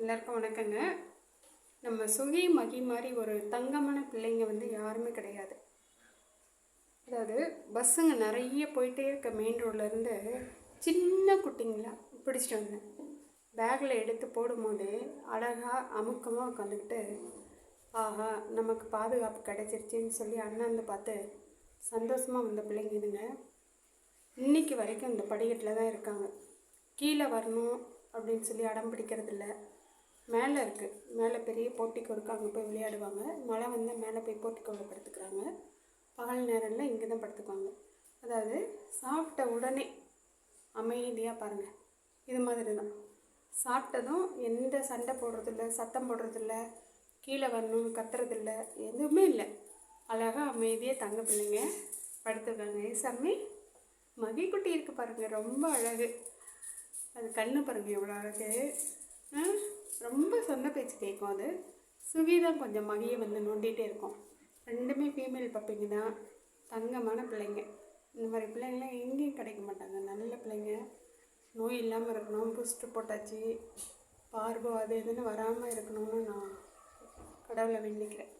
எல்லாருக்கும் வணக்கங்க. நம்ம சுகி மகி மாதிரி ஒரு தங்கமான பிள்ளைங்க வந்து யாருமே கிடையாது. அதாவது பஸ்ஸுங்க நிறைய போயிட்டே இருக்க மெயின் ரோட்லேருந்து சின்ன குட்டிங்களா பிடிச்சிட்டு வந்தேன் பேக்கில் எடுத்து போடும்போது அழகாக அமுக்கமாக உட்காந்துக்கிட்டு ஆஹா நமக்கு பாதுகாப்பு கிடச்சிருச்சின்னு சொல்லி அண்ணாந்து பார்த்து சந்தோஷமாக வந்த பிள்ளைங்க இதுங்க. இன்னைக்கு வரைக்கும் இந்த படிக்கட்டில் தான் இருக்காங்க. கீழே வரணும் அப்படின்னு சொல்லி அடம் பிடிக்கிறதில்ல. மேலே இருக்குது மேலே பெரிய போட்டிக்கு இருக்குது அங்கே போய் விளையாடுவாங்க. மழை வந்தால் மேலே போய் போட்டிக்கோவில் படுத்துக்கிறாங்க. பகல் நேரம்ல இங்கே தான் படுத்துக்குவாங்க. அதாவது சாப்பிட்ட உடனே அமைதியாக பாருங்கள் இது மாதிரி தான். சாப்பிட்டதும் எந்த சண்டை போடுறதில்ல சத்தம் போடுறதில்ல கீழே வரணும் கத்துறதில்ல எதுவுமே இல்லை. அழகாக அமைதியாக தங்க பிள்ளைங்க படுத்துருக்காங்க ஏ சாமி மகிக்குட்டி இருக்குது பாருங்கள் ரொம்ப அழகு. அது கண்ணு பாருங்கள் எவ்வளோ அழகு. சொன்ன பேச்சு கேட்கும் அது. சுகி தான் கொஞ்சம் மகியை வந்து நோண்டிகிட்டே இருக்கும். ரெண்டுமே ஃபீமேல் பப்பிங்க தான். தங்கமான பிள்ளைங்க. இந்த மாதிரி பிள்ளைங்களாம் எங்கேயும் கிடைக்க மாட்டாங்க. நல்ல பிள்ளைங்க. நோய் இல்லாமல் இருக்கணும். புஸ்ட்டு போட்டாச்சு. பார்வோ அது இதுன்னு வராமல் இருக்கணும்னு நான் கடவுளை வேண்டிக்கிறேன்.